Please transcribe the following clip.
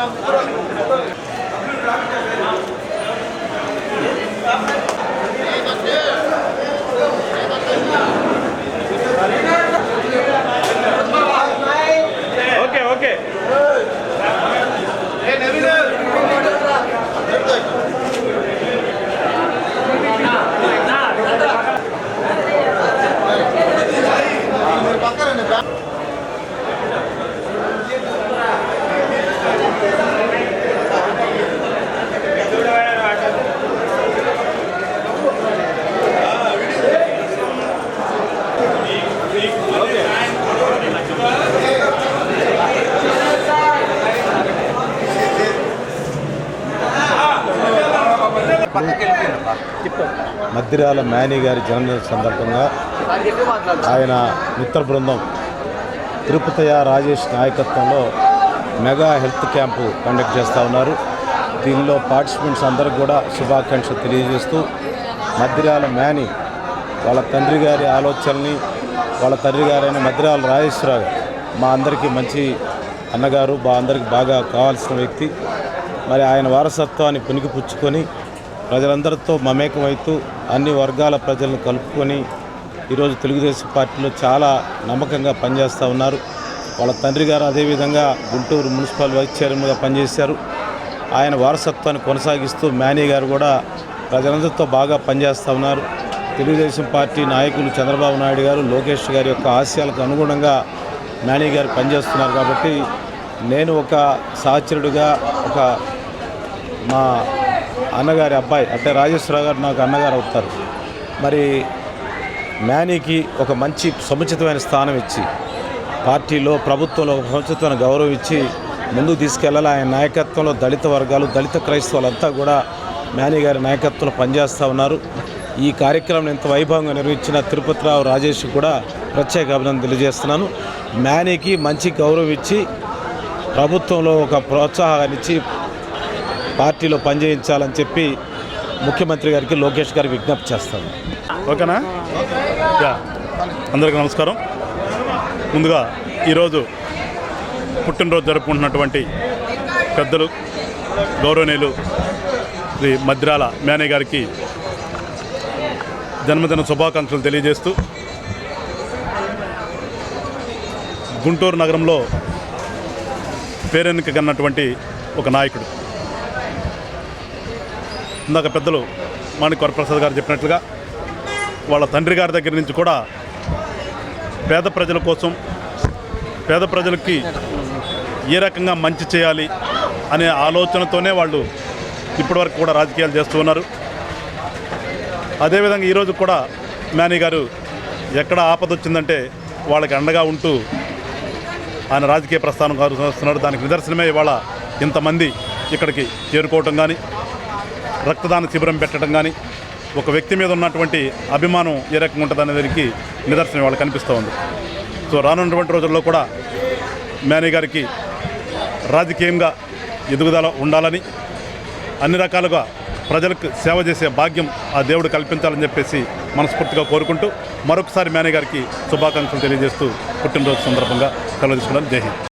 何? Maddirala many గారి జన్మదిన సందర్భంగా ఆయన మిత్ర బృందం తిరుపతయ రాజేష్ నాయకత్వంలో మెగా హెల్త్ క్యాంపు కండక్ట్ చేస్తూ ఉన్నారు. దీనిలో పార్టిసిపెంట్స్ అందరికి కూడా శుభాకాంక్షలు తెలియజేస్తూ మద్దిరాల మేని వాళ్ళ తండ్రి గారి ఆలోచనని వాళ్ళ తండ్రి గారైన మద్దిరాల రాజేశ్వరరావు మా అందరికీ మంచి అన్నగారు మా అందరికి బాగా కావాల్సిన వ్యక్తి. మరి ఆయన వారసత్వాన్ని పుణికిపుచ్చుకొని ప్రజలందరితో మమేకమవుతూ అన్ని వర్గాల ప్రజలను కలుపుకొని ఈరోజు తెలుగుదేశం పార్టీలో చాలా నమ్మకంగా పనిచేస్తూ ఉన్నారు. వాళ్ళ తండ్రి గారు అదేవిధంగా గుంటూరు మున్సిపల్ వైస్ చైర్మన్గా పనిచేశారు. ఆయన వారసత్వాన్ని కొనసాగిస్తూ మేనీ గారు కూడా ప్రజలందరితో బాగా పనిచేస్తూ ఉన్నారు. తెలుగుదేశం పార్టీ నాయకులు చంద్రబాబు నాయుడు గారు లోకేష్ గారి యొక్క ఆశయాలకు అనుగుణంగా మేనీ గారు పనిచేస్తున్నారు కాబట్టి నేను ఒక సహచరుడిగా ఒక మా అన్నగారి అబ్బాయి అంటే రాజేశ్వరరావు గారు నాకు అన్నగారు అవుతారు. మరి మేనీకి ఒక మంచి సముచితమైన స్థానం ఇచ్చి పార్టీలో ప్రభుత్వంలో ఒక సముచితమైన గౌరవం ఇచ్చి ముందుకు తీసుకెళ్ళాలి. ఆయన నాయకత్వంలో దళిత వర్గాలు దళిత క్రైస్తవులంతా కూడా మేనీ గారి నాయకత్వంలో పనిచేస్తూ ఉన్నారు. ఈ కార్యక్రమం ఎంత వైభవంగా నిర్వహించిన తిరుపతిరావు రాజేష్ కూడా ప్రత్యేక అభినందన తెలియజేస్తున్నాను. మేనీకి మంచి గౌరవం ఇచ్చి ప్రభుత్వంలో ఒక ప్రోత్సాహాన్ని ఇచ్చి పార్టీలో పనిచేయించాలని చెప్పి ముఖ్యమంత్రి గారికి లోకేష్ గారికి విజ్ఞప్తి చేస్తాను. ఓకేనా? యా. అందరికీ నమస్కారం. ముందుగా ఈరోజు పుట్టినరోజు జరుపుకుంటున్నటువంటి పెద్దలు గౌరవనీయులు శ్రీ మద్రాల మేనే గారికి జన్మదిన శుభాకాంక్షలు తెలియజేస్తూ గుంటూరు నగరంలో పేరెన్నిక కన్నటువంటి ఒక నాయకుడు. ఇందాక పెద్దలు మాణిక్ వరప్రసాద్ గారు చెప్పినట్లుగా వాళ్ళ తండ్రి గారి దగ్గర నుంచి కూడా పేద ప్రజల కోసం పేద ప్రజలకి ఏ రకంగా మంచి చేయాలి అనే ఆలోచనతోనే వాళ్ళు ఇప్పటివరకు కూడా రాజకీయాలు చేస్తూ ఉన్నారు. అదేవిధంగా ఈరోజు కూడా మేనీ గారు ఎక్కడ ఆపద వచ్చిందంటే వాళ్ళకి అండగా ఉంటూ ఆయన రాజకీయ ప్రస్థానం కొనసాగిస్తున్నారు దానికి నిదర్శనమే ఇవాళ ఇంతమంది ఇక్కడికి చేరుకోవటం కానీ రక్తదాన శిబిరం పెట్టడం కానీ ఒక వ్యక్తి మీద ఉన్నటువంటి అభిమానం ఏ రకంగా ఉంటుంది అనేదానికి నిదర్శనం వాళ్ళు కనిపిస్తూ ఉంది. సో రానున్నటువంటి రోజుల్లో కూడా మేనీ గారికి రాజకీయంగా ఎదుగుదల ఉండాలని అన్ని రకాలుగా ప్రజలకు సేవ చేసే భాగ్యం ఆ దేవుడు కల్పించాలని చెప్పేసి మనస్ఫూర్తిగా కోరుకుంటూ మరొకసారి మేనే గారికి శుభాకాంక్షలు తెలియజేస్తూ పుట్టినరోజు సందర్భంగా కలవదీసుకోవడం జై హింద్.